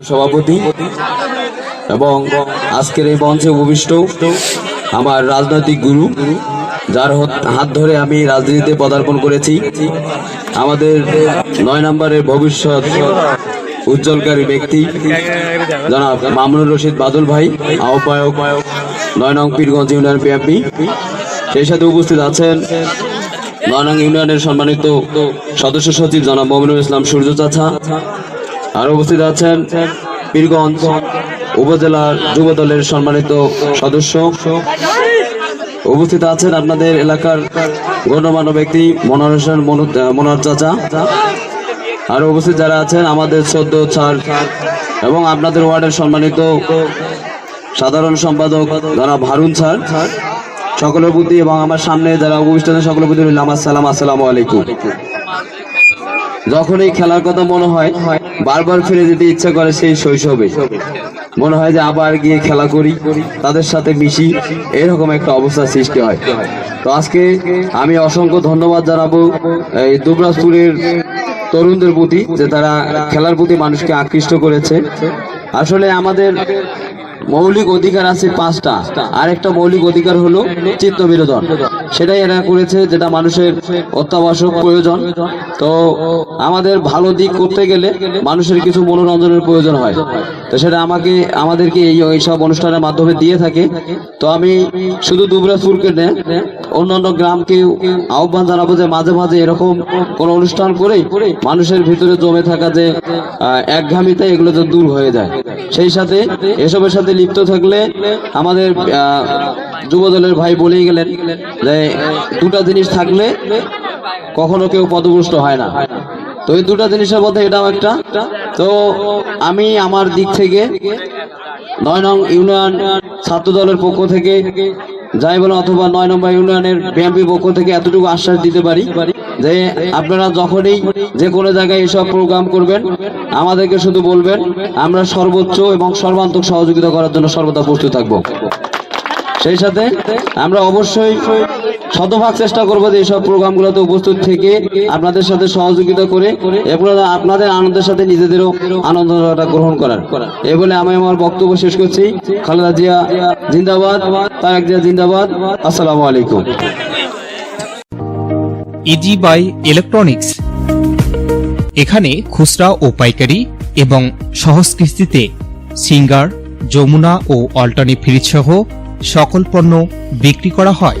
সভাপতি এবং আজকের এই মঞ্চে উপবিষ্ট আমার রাজনৈতিক গুরু, যার হত- ধরে আমি রাজনীতিতে পদার্পণ করেছি। আমাদের নয় নম্বরের ভবিষ্যৎ উজ্জ্বলকারী ব্যক্তি জনাব মামুনুর রশিদ বাদল ভাই, আহ্বায়ক নয় নং পীরগঞ্জ ইউনিয়ন পিএপি সেই সাথে উপস্থিত আছেন নয় নং ইউনিয়নের সম্মানিত সদস্য সচিব জনাব মমিনুল ইসলাম সূর্য চাচা আর উপস্থিত আছেন পীরগঞ্জ উপজেলার যুব দলের সম্মানিত সদস্য। উপস্থিত আছেন আপনাদের এলাকার গণ্যমান্য ব্যক্তি মনোহর হোসেন মনো- মনোহর চাচা। আর উপস্থিত যারা আছেন আমাদের সদ্য ছাড় এবং আপনাদের ওয়ার্ডের সম্মানিত সাধারণ সম্পাদক যারা ভারুন স্যার সকলের প্রতি এবং আমার সামনে যারা উপস্থিত সকলের প্রতি আমার সালাম, আসসালামু আলাইকুম। যখন এই খেলার কথা মনে হয়, বারবার ফিরে যেতে ইচ্ছা করে সেই শৈশবে। মনে হয় যে আবার গিয়ে খেলা করি, তাদের সাথে মিশি, এরকম একটা অবস্থা সৃষ্টি হয়। তো আজকে আমি অসংখ্য ধন্যবাদ জানাব, এই দুবরাজপুরের তরুণদের প্রতি, যে তারা খেলার প্রতি মানুষকে আকৃষ্ট করেছে। আসলে আমাদের মৌলিক অধিকার আছে পাঁচটা। আর একটা মৌলিক অধিকার হলো চিত্ত বিনোদন। সেটাই এরা করেছে, যেটা মানুষের অত্যাবশ্যক প্রয়োজন। তো আমাদের ভালো দিক করতে গেলে মানুষের কিছু মনোরঞ্জনের প্রয়োজন হয়। তো সেটা আমাকে, আমাদেরকে এই সব অনুষ্ঠানের মাধ্যমে দিয়ে থাকে। তো আমি শুধু দুবরাজপুরকে অন্যান্য গ্রামকে আহ্বান জানাব যে মাঝে মাঝে এরকম কোন অনুষ্ঠান করে মানুষের ভিতরে জমে থাকা যে একঘামিতা এগুলো তো দূর হয়ে যায়। সেই সাথে এসবের সাথে লিপ্ত থাকলে আমাদের যুবদলের ভাই বলেই গেলেন যে, দুটা জিনিস থাকলে কখনো কেউ পদভ্রষ্ট হয় না। তো এই দুটা জিনিসের মধ্যে এটাও একটা। তো আমি আমার দিক থেকে নয় নং ইউনিয়ন ছাত্র দলের পক্ষ থেকে যাই বলেন অথবা নয় নম্বর ইউনিয়নের বিএমপি পক্ষ থেকে এতটুকু আশ্বাস দিতে পারি যে আপনারা যখনই যে কোনো জায়গায় এসব প্রোগ্রাম করবেন, আমাদেরকে শুধু বলবেন, আমরা সর্বোচ্চ এবং সর্বান্তক সহযোগিতা করার জন্য সর্বদা প্রস্তুত থাকব। সেই সাথে আমরা অবশ্যই শতভাগ চেষ্টা করব যে এইসব প্রোগ্রামগুলোতে উপস্থিত থেকে আপনাদের সাথে সহযোগিতা করে এগুলো আপনাদের আনন্দের সাথে নিজেদেরও আনন্দটা গ্রহণ করার। এ বলে আমি আমার বক্তব্য শেষ করছি। খালেদা জিয়া জিন্দাবাদ, তারেক জিয়া জিন্দাবাদ। আসসালামু আলাইকুম। ইজি বাই ইলেকট্রনিক্স এখানে খুচরা ও পাইকারি এবং সহজ সিঙ্গার, যমুনা ও অল্টারনি ফ্রিজ সহ সকল পণ্য বিক্রি করা হয়।